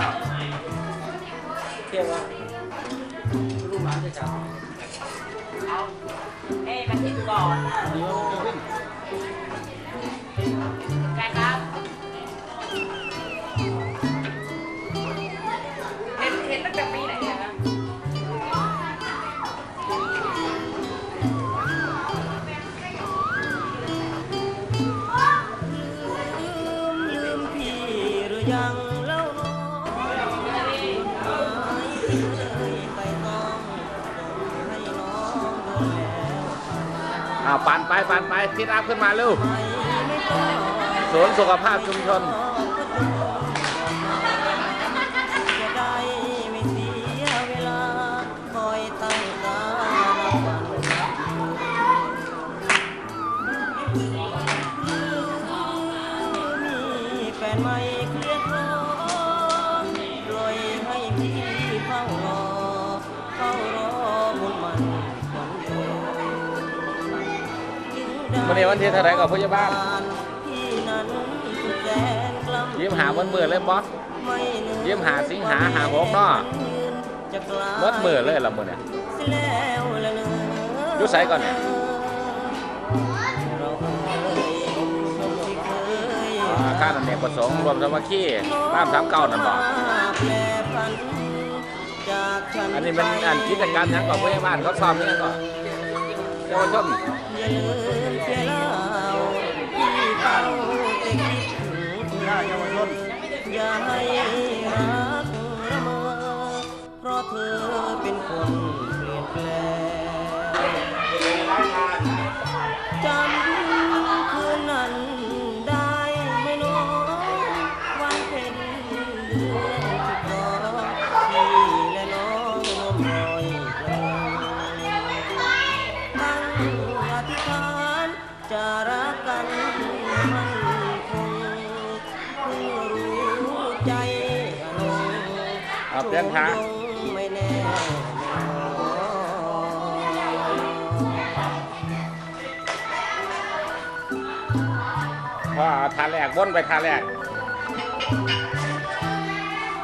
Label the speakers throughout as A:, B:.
A: ล้วเที่ยงล้วลูกหลานจะจับ
B: เอ้ยมาทิตก่อน อ่า
C: ปั่น
D: ไปปั่นไปทิศอัพขึ้นมาเร็ว
C: ไม่ไม่ต้อง
D: สวนสุขภาพชุมชน
C: จะได้ไวันนี้วัน
D: ที่เท่าไหร่กับพยาบาล
C: พี่นั้นสุดแสนกล้ำ
D: ยิ้มหาวันเบื่อเลยบอส
C: ไม่เหนื่อ
D: ยิ้มหาสิงหาหาหกเนาะ
C: จะกลาย
D: เมื่อเบื่อเลยละมือเนี่ย
C: สิแล้วละเนอ
D: อยู่ไสก่อนเนี่ย
C: เราเอ่ยชมที่เคย
D: อ่าค่านันเอกประสงค์รวมสามัคคีบ้านสามเก้านั่นบอก
C: แปรผันจากฉัน
D: อันนี้มันอันกิจการยังก่อนพยาบาลเขาซ้อมยังก่อนเยาวชน
C: เอาเปลี่ยนทางจงไม่แน่ไม่นอน
D: พอทาแรกวนไปทาแรก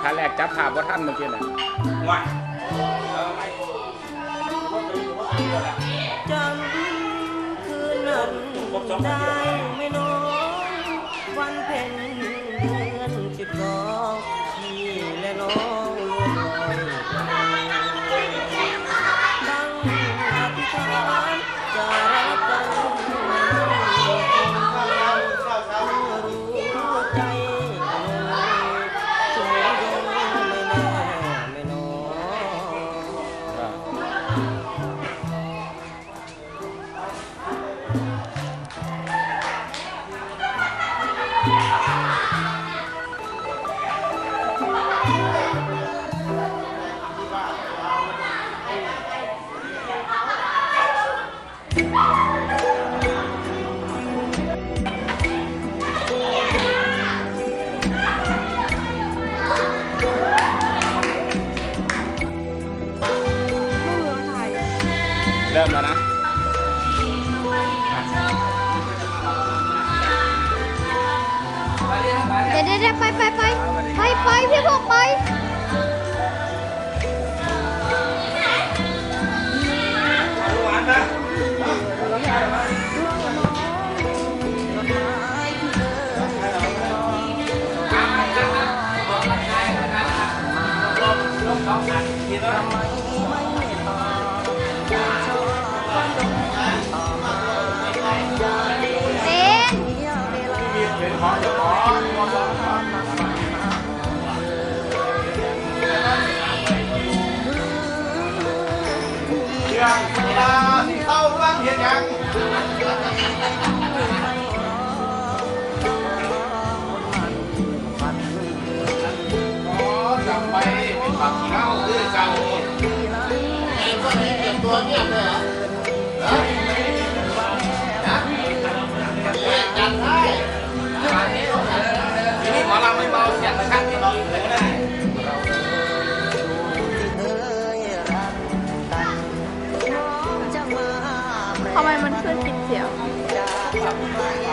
D: ทาแรกจับภาพว่าท่านเมื่อกี้น่ะ
A: ว่า
C: จำคืนนั้นได้ เดี๋ย
D: ว
E: ไปไปไปไปไปพี่พวกไป
A: ลูกหล
E: เรื่
A: องเวลาที่เข้าร่างเห็นยังขอจำไปเป็นปักขี้เล่าคือเก่าไอ้คนนี้เก็บตัวเงีย
E: 같아요.